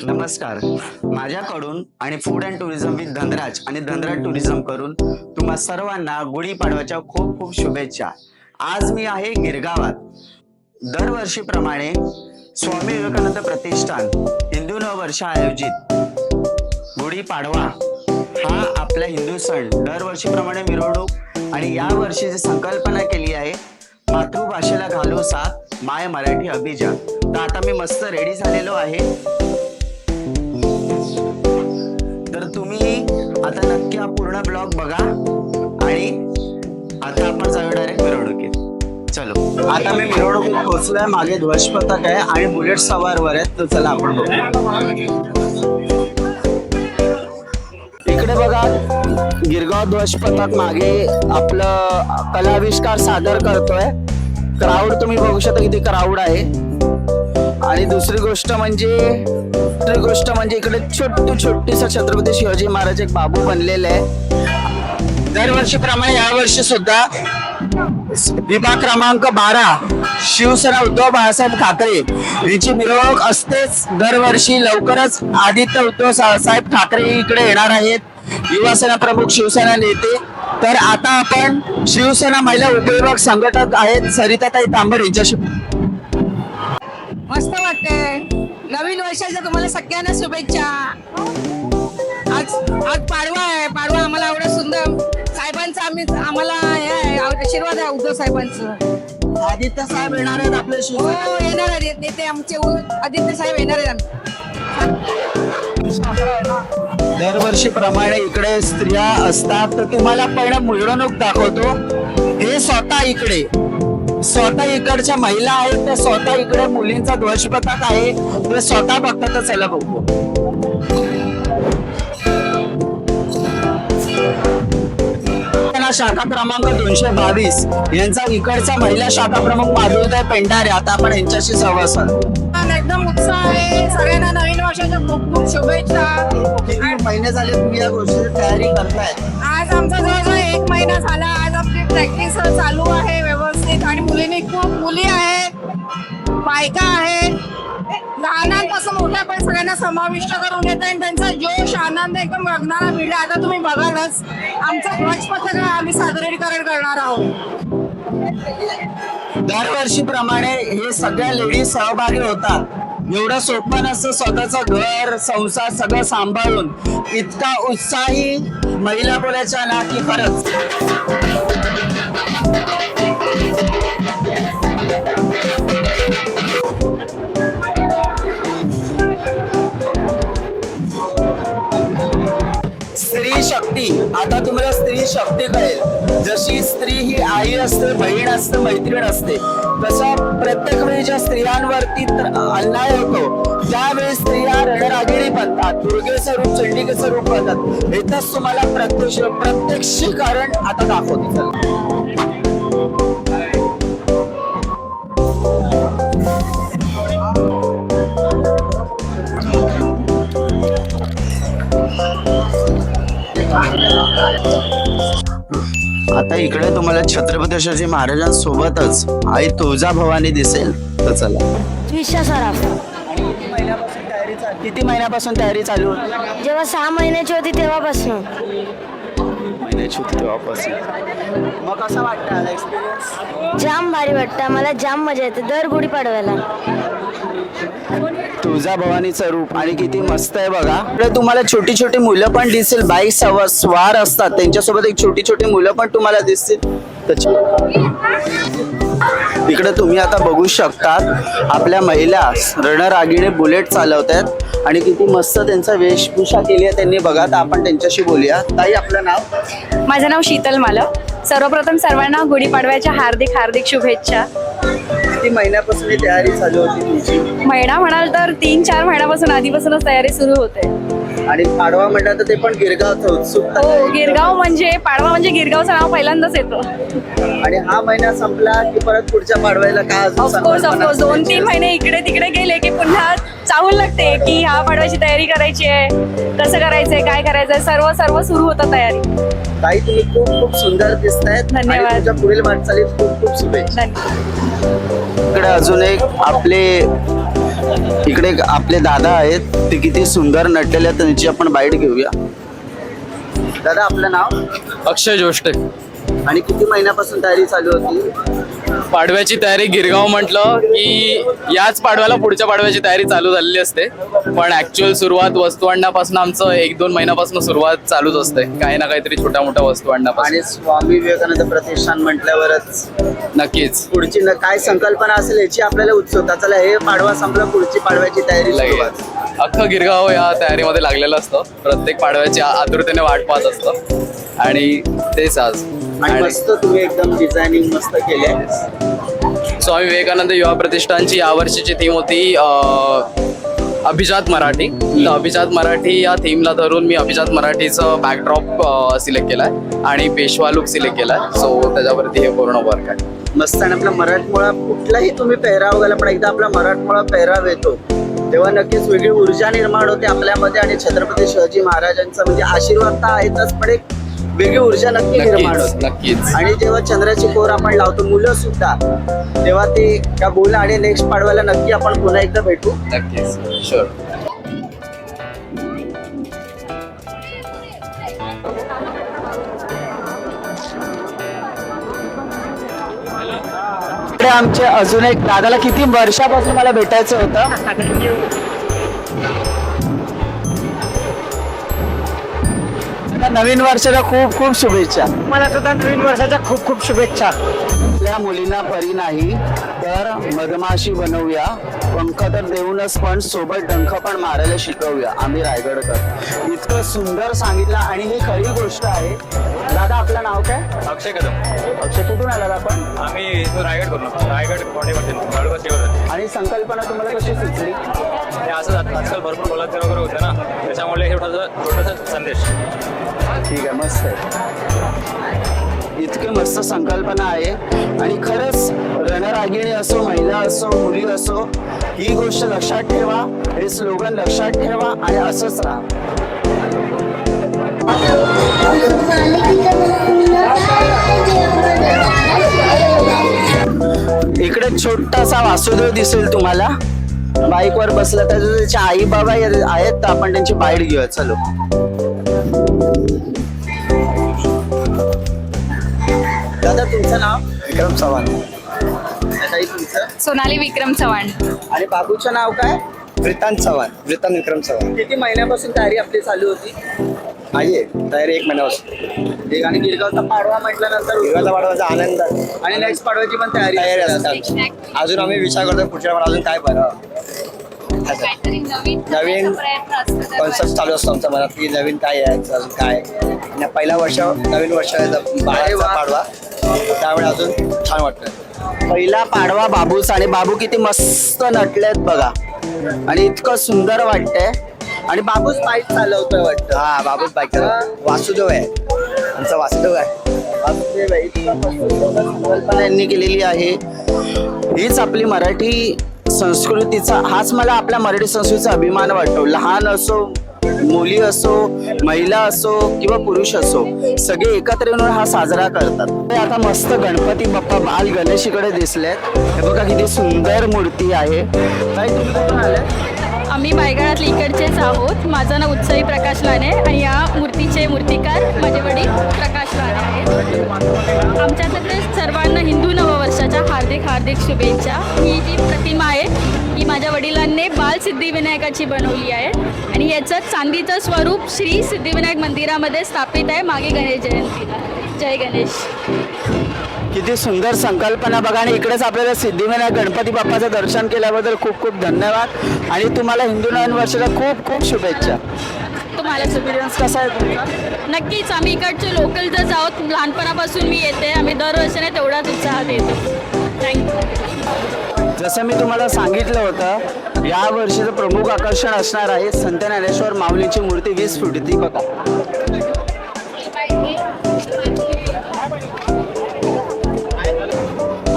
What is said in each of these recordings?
नमस्कार. माझ्याकडून आणि food and tourism with Dhanraj आणि धनराज टुरिझम करून तुम्हा सर्वांना गुढीपाडव्याच्या खूप खूप शुभेच्छा. आज मी आहे गिरगावात. दरवर्षीप्रमाणे स्वामी विवेकानंद प्रतिष्ठान हिंदू नववर्ष आयोजित. गुढीपाडवा हा आपला हिंदू सण दरवर्षीप्रमाणे मिरवणूक आणि या वर्षीची संकल्पना केली आहे मातृभाषेला घालू साथ माय मराठी अभिजात. तर आता मी मस्त रेडी झालेलो आहे. तर तुम्ही आता नक्की हा पूर्ण ब्लॉग बघा आणि आता आपण जाऊया डायरेक्ट मिरवणुकीत. चलो. आता मी मिरवणुकीत पोहोचलोय. मागे ध्वजपथक आहे आणि बुलेट सवारवर आहेत तर चला आपण बघू. इकडे बघा गिरगाव ध्वजपथक मागे आपलं कलाविष्कार सादर करतोय. क्राऊड तुम्ही बघू शकता किती क्राऊड आहे. आणि दुसरी गोष्ट म्हणजे दुसरी गोष्ट म्हणजे इकडे छोटी छोटीसा छत्रपती शिवाजी महाराज एक बाबू बनलेले आहे. दरवर्षीप्रमाणे यावर्षी सुद्धा विभाग क्रमांक बारा शिवसेना उद्धव बाळासाहेब ठाकरे यांची मिरवणूक असतेच. दरवर्षी लवकरच आदित्य उद्धव साहेब ठाकरे इकडे येणार आहेत. युवासेना प्रमुख शिवसेना नेते तर आता आपण शिवसेना महिला उपविभाग संघटक आहेत सरिताताई तांबर यांच्याशी. मस्त वाटतंय. नवीन वर्षाच्या तुम्हाला सगळ्यांना शुभेच्छा. आज आज पाडवा आहे. पाडवा आम्हाला एवढं सुंदर. साहेबांचा आम्ही आम्हाला हे आहे, आशीर्वाद आहे उद्धव साहेबांचं. आदित्य साहेब येणार आहेत आपले हो शिवसेना येणार आहेत. नेते आमचे उ- आदित्य साहेब येणार आहेत. दरवर्षी दरवर्षीप्रमाणे इकडे स्त्रिया असतात. तर तुम्हाला पहिला मिरवणूक दाखवतो. हे स्वतः इकडे. स्वतः इकडच्या महिला आहेत त्या स्वतः इकडे मुलींचा ध्वजपथक आहे. ते स्वतः बघतातच याला बघू. त्यांना शाखा क्रमांक दोनशे बावीस. यांचा इकडचा महिला शाखा प्रमुख माधुरीताई पेंढारे. आता आपण यांच्याशी संवाद साधतो एकदम उत्साह आहे. सगळ्यांना नवीन वर्षाच्या खूप खूप शुभेच्छा. किती महिने झाले तुम्ही या गोष्टीची तयारी करताय? आज आमचा जवळजवळ एक महिना झाला आज आपली प्रॅक्टिस चालू आहे व्यवस्थित आणि मुलींनी खूप मुली आहेत बायका आहेत. लहानांपासून मोठ्यापर्यंत सगळ्यांना समाविष्ट करून घेत आणि त्यांचा जोश आनंद एकदम बघणारा मिळला. आता तुम्ही बघालच आमचं ध्वजपथक आम्ही सादरीकरण करणार आहोत. दरवर्षीप्रमाणे हे सगळ्या लेडीज सहभागी होतात. एवढं सोपं नसतं स्वतःचं घर संसार सगळं सांभाळून. इतका उत्साही महिला बोलायच्या ना की खरंच. स्त्री आता तुम्हाला स्त्री शक्ती कळेल. जशी स्त्री ही आई असते बहीण असते मैत्रीण असते तसा प्रत्येक वेळी ज्या स्त्रियांवरती अन्याय होतो त्यावेळी स्त्रिया रणरागिणी बनतात दुर्गेचं रूप चंडिकेचं रूप बनतात. इथंच तुम्हाला प्रत्यक्ष प्रत्यक्षीकरण आता दाखवते. इकडे तुम्हाला छत्रपती शिवाजी महाराजांसोबतच आई तुळजा भवानी दिसेल तर चला. किती महिन्यापासून तयारी चालू किती महिन्यापासून तयारी चालू होती? जेव्हा सहा महिन्याची होती तेव्हापासून. महिन्याची होती तेव्हापासून. मग कसं वाटतं आता एक्सपिरियन्स जाम भारी वाटतं. मला जाम मजा येते. दर गुढीपाडव्याला. तुळजा भवानीचं रूप आणि किती मस्त आहे बघा. इकडे तुम्हाला छोटी छोटी मुलं पण दिसतील. बाईक सवार स्वार असतात. त्यांच्यासोबत एक छोटी छोटी मुलं पण तुम्हाला दिसतील. इकडे तुम्ही आता बघू शकतात आपल्या महिला रणरागिणी बुलेट चालवत आहेत आणि किती मस्त त्यांचा वेशभूषा केली आहे त्यांनी. बघा तर आपण त्यांच्याशी बोलूया. ताई आपलं नाव? माझं नाव शीतल मालक. सर्वप्रथम सर्वांना गुढीपाडव्याच्या हार्दिक हार्दिक शुभेच्छा. किती महिन्यापासून ही तयारी चालू होती तुमची? महिना म्हणाल तर तीन चार महिन्यापासून आधीपासूनच तयारी सुरू होते. आणि पाडवा म्हटलं तर ते पण गिरगावचं उत्सुकता हो गिरगाव म्हणजे पाडवा म्हणजे गिरगावचं नाव पहिल्यांदाच येतं. आणि हा महिना संपला की परत पुढच्या पाडव्याला काय अजून ऑफकोर्स ऑफकोर्स दोन तीन? महिने इकडे तिकडे गेले की पुन्हा चाहूल लागते की ह्या पाडव्याची तयारी करायची आहे कसं करायचंय काय करायचंय सर्व सर्व सुरू होतं तयारी. ताई तुम्ही खूप खूप सुंदर दिसतायत. आणि धन्यवाद. तुमच्या पुढील वाटचालीत खूप खूप शुभेच्छा. धन्यवाद. इकडे अजून एक आपले इकडे आपले दादा आहेत. ते किती सुंदर नटलेले आहेत. त्यांची आपण बाईट घेऊया. दादा आपलं नाव? अक्षय जोष्टे. आणि किती महिन्यापासून तयारी चालू होती? पाडव्याची तयारी गिरगाव म्हटलं की याच पाडव्याला पुढच्या पाडव्याची तयारी चालू झालेली असते. पण ऍक्च्युअल सुरुवात वस्तू आणण्यापासून आमचं एक दोन महिन्यापासून सुरुवात चालूच असते. काही ना काहीतरी छोट्या मोठ्या वस्तू आणण्यापासून आणि स्वामी विवेकानंद प्रतिष्ठान म्हटल्यावरच नक्कीच. पुढची न- काय संकल्पना असेल याची आपल्याला उत्सुकता. चला हे पाडवा संपला पुढची पाडव्याची तयारी सुरुवात. लगेच अख्खं गिरगाव या तयारीमध्ये लागलेलं असतं. प्रत्येक पाडव्याची आ- आतुरतेने वाट पाहत असतं. आणि तेच आज. आणि आणि मस्त तुम्ही एकदम डिझायनिंग मस्त केले स्वामी विवेकानंद युवा प्रतिष्ठानची यावर्षीची थीम होती अभिजात मराठी. तर अभिजात मराठी या थीमला धरून मी अभिजात मराठीचं बॅकड्रॉप सिलेक्ट केलाय आणि पेशवा लुक सिलेक्ट केलाय. सो त्याच्यावरती हे पूर्ण वर्क आहे. मस्त आणि आपला मराठमोळा कुठलाही तुम्ही पेहराव घाला पण एकदा आपला मराठमोळा पेहराव येतो तेव्हा नक्कीच वेगळी ऊर्जा निर्माण होते आपल्यामध्ये आणि छत्रपती शिवाजी महाराजांचा. म्हणजे आशीर्वाद तर आहेतच पण एक वेगळी ऊर्जा नक्की निर्माण नक्कीच होते. नक्कीच. आणि जेव्हा चंद्राची कोर आपण लावतो मुलं सुद्धा तेव्हा ते त्या बोल आणि नेक्स्ट पाडव्याला नक्की आपण पुन्हा एकदा भेटू. नक्कीच शुअर इकडे आमचे अजून एक दादाला किती वर्षापासून मला भेटायचं होतं. नवीन वर्षाला खूप खूप शुभेच्छा. मला सुद्धा नवीन वर्षाच्या खूप खूप शुभेच्छा. आपल्या मुलींना परी नाही तर मधमाशी बनवूया. पंख तर देऊनच पण सोबत डंख पण मारायला शिकवूया. आम्ही रायगडकर. इतकं सुंदर सांगितलं आणि ही खरी गोष्ट आहे. दादा आपलं नाव काय? अक्षय कदम. अक्षय कुठून आला आपण? आम्ही रायगड करून रायगड आणि संकल्पना तुम्हाला कशी सुचली? असं आज- आजकाल भरपूर बलात्कार वगैरे होते ना त्याच्यामुळे हे छोटासा छोटासा संदेश. ठीक आहे मस्त आहे. इतकी मस्त संकल्पना आहे. आणि खरंच रणरागिणी असो महिला असो मुली असो ही गोष्ट लक्षात ठेवा. हे स्लोगन लक्षात ठेवा आणि असंच राहा. इकडे छोटासा वासुदेव दिसेल तुम्हाला. बाईकवर बसला तर त्याचे आई बाबा आहेत तर आपण त्यांची बाईट घेऊया. चलो. तुमचं नाव? विक्रम चव्हाण. ताई तुमचं सोनाली विक्रम चव्हाण. आणि बाबूचं नाव काय? वृत्तांत चव्हाण. वृत्तांत विक्रम चव्हाण. किती महिन्यापासून तयारी आपली चालू होती? आहे. तयारी एक महिन्यापासून. एक आणि गिरगावचा पाडवा म्हटल्यानंतर दिवाळीचा वाढवायचा आनंद. आणि नेक्स्ट पाडव्याची पण तयारी तयारी असते. असते आमची. अजून आम्ही विचार करतो पुढच्या वेळेला अजून काय बरं. नवीन कॉन्सेप्ट चालू असतो आमच्या मनात की नवीन काय यायचं अजून काय. आणि पहिला वर्ष नवीन वर्ष. पाडवा त्यावेळी अजून छान वाटतं पहिला पाडवा बाबूचा आणि बाबू किती मस्त नटलेत बघा. आणि इतकं सुंदर वाटतंय. आणि बाबूच बाईक चालवतोय वाटतं. हा बाबूच बाईक वासुदेव आहे. आमचा वासुदेव आहे. वासुदेव आहे. इतकं मस्त संकल्पना यांनी केलेली आहे. हीच आपली मराठी संस्कृतीचा हाच मला आपल्या मराठी संस्कृतीचा अभिमान वाटतो. लहान असो मुली असो महिला असो किंवा पुरुष असो सगळे एकत्र येऊन हा साजरा करतात. ते आता मस्त गणपती बाप्पा बाल गणेशीकडे दिसलेत. हे बघा किती सुंदर मूर्ती आहे. ताई, तुम्ही कुठून आम्ही बायगळातले इकडचेच आहोत. माझं नाव उत्सवी प्रकाश लाने आणि या मूर्तीचे मूर्तिकार माझे वडील प्रकाश लाने आहेत. आमच्यातर्फे सर्वांना हिंदू नव हार्दिक हार्दिक शुभेच्छा. ही जी प्रतिमा आहे ही माझ्या वडिलांनी बाल सिद्धिविनायकाची बनवली आहे. आणि याचं चांदीचं स्वरूप श्री सिद्धिविनायक मंदिरामध्ये स्थापित आहे मागे गणेश जयंतीला जय गणेश. किती सुंदर संकल्पना बघा आणि इकडेच आपल्याला सिद्धिविनायक गणपती बाप्पाचं दर्शन केल्याबद्दल खूप खूप धन्यवाद. आणि तुम्हाला हिंदू नवीन वर्षाच्या खूप खूप शुभेच्छा. तुम्हाला एक्सपिरियन्स कसा आहे तुमचा? नक्कीच आम्ही इकडचे लोकलच आहोत लहानपणापासून मी येते. आम्ही दरवर्षीने तेवढाच उत्साहात येतो. थँक्यू जसं मी तुम्हाला सांगितलं होतं या वर्षीचं प्रमुख आकर्षण असणार आहे संत ज्ञानेश्वर माऊलीची मूर्ती वीस फुट ती बघा.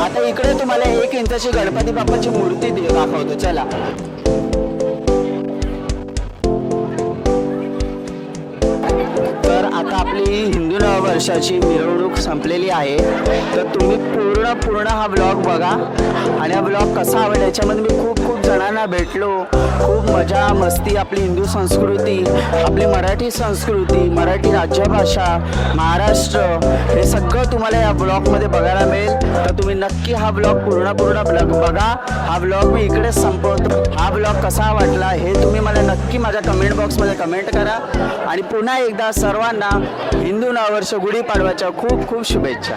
आता इकडे तुम्हाला एक इंचाची गणपती बाप्पाची मूर्ती दाखवतो चला. तर आता आपली हिंदू वर्षाची मिरवणूक संपलेली आहे. तर तुम्ही पूर्ण पूर्ण हा ब्लॉग बघा. आणि हा ब्लॉग कसा आवडला याच्यामध्ये मी खूप खूप जणांना भेटलो. खूप मजा मस्ती आपली हिंदू संस्कृती आपली मराठी संस्कृती मराठी राज्यभाषा महाराष्ट्र हे सगळं तुम्हाला या ब्लॉगमध्ये बघायला मिळेल. तर तुम्ही नक्की हा ब्लॉग पूर्ण पूर्ण ब्लॉग बघा. हा ब्लॉग मी इकडेच संपवतो. हा ब्लॉग कसा वाटला हे तुम्ही मला नक्की माझ्या कमेंट बॉक्समध्ये कमेंट करा. आणि पुन्हा एकदा सर्वांना हिंदू नववर्ष गुढीपाडव्याच्या खूप खूप शुभेच्छा.